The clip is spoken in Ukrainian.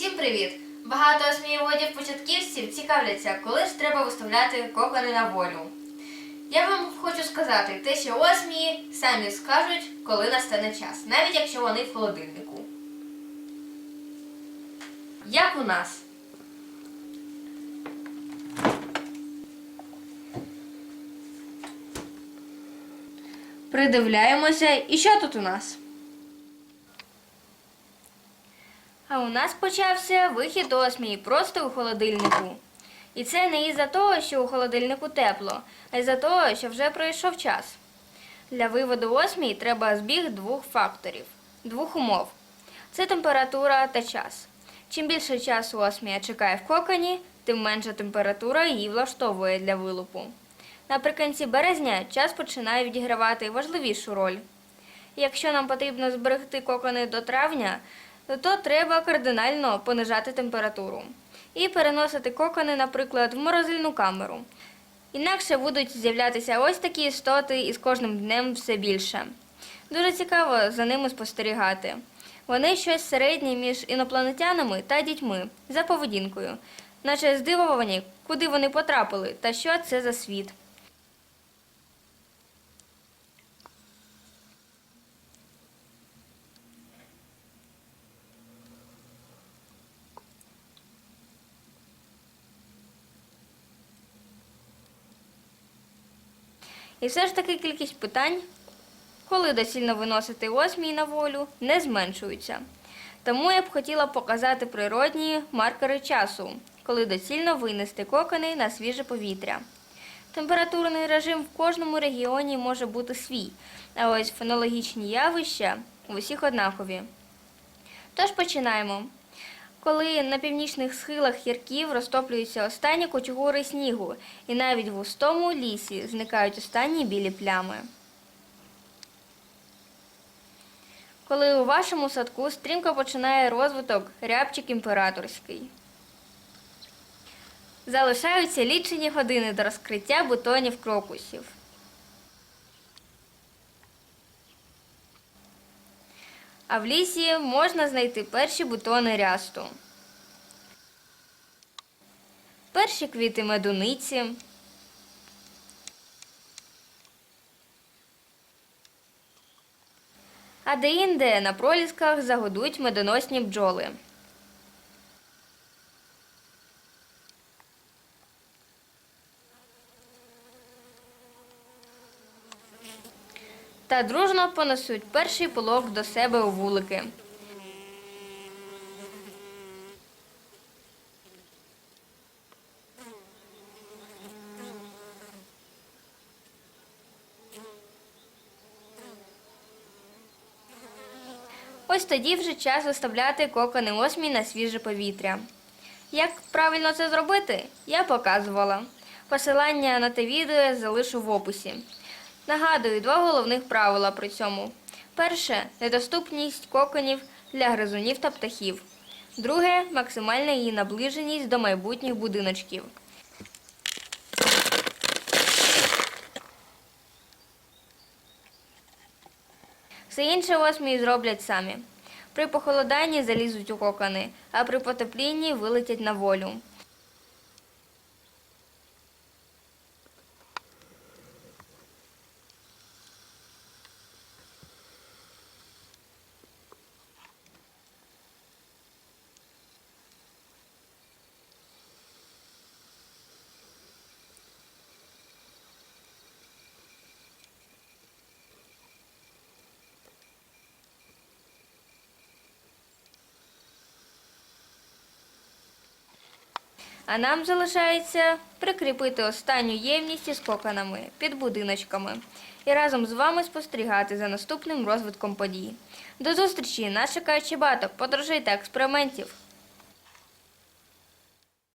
Всім привіт! Багато осмієводів початківців цікавляться, коли ж треба виставляти кокони на волю. Я вам хочу сказати, те, що осмії самі скажуть, коли настане час, навіть якщо вони в холодильнику. Як у нас? Придивляємося, і що тут у нас? А у нас почався вихід осмії просто у холодильнику. І це не із-за того, що у холодильнику тепло, а із-за того, що вже пройшов час. Для виводу осмії треба збіг двох факторів, двох умов. Це температура та час. Чим більше часу осмія чекає в коконі, тим менша температура її влаштовує для вилупу. Наприкінці березня час починає відігравати важливішу роль. Якщо нам потрібно зберегти кокони до травня, то треба кардинально понижати температуру і переносити кокони, наприклад, в морозильну камеру. Інакше будуть з'являтися ось такі істоти і з кожним днем все більше. Дуже цікаво за ними спостерігати. Вони щось середнє між інопланетянами та дітьми за поведінкою, наче здивовані, куди вони потрапили та що це за світ. І все ж таки кількість питань, коли доцільно виносити осмій на волю, не зменшується. Тому я б хотіла показати природні маркери часу, коли доцільно винести кокони на свіже повітря. Температурний режим в кожному регіоні може бути свій, а ось фенологічні явища в усіх однакові. Тож починаємо. Коли на північних схилах гірків розтоплюються останні кочугури снігу, і навіть в густому лісі зникають останні білі плями. Коли у вашому садку стрімко починає розвиток рябчик імператорський. Залишаються лічені години до розкриття бутонів крокусів. А в лісі можна знайти перші бутони рясту. Перші квіти медуниці. А де-інде на пролісках загодують медоносні бджоли. Та дружно понесуть перший полок до себе у вулики. Ось тоді вже час виставляти кокони осмій на свіже повітря. Як правильно це зробити, я показувала. Посилання на те відео залишу в описі. Нагадую два головних правила при цьому. Перше недоступність коконів для гризунів та птахів. Друге максимальна її наближеність до майбутніх будиночків. Все інше осмії зроблять самі. При похолоданні залізуть у кокони, а при потеплінні вилетять на волю. А нам залишається прикріпити останню ємність із коконами під будиночками і разом з вами спостерігати за наступним розвитком подій. До зустрічі! Нас чекає багато подорожей та експериментів.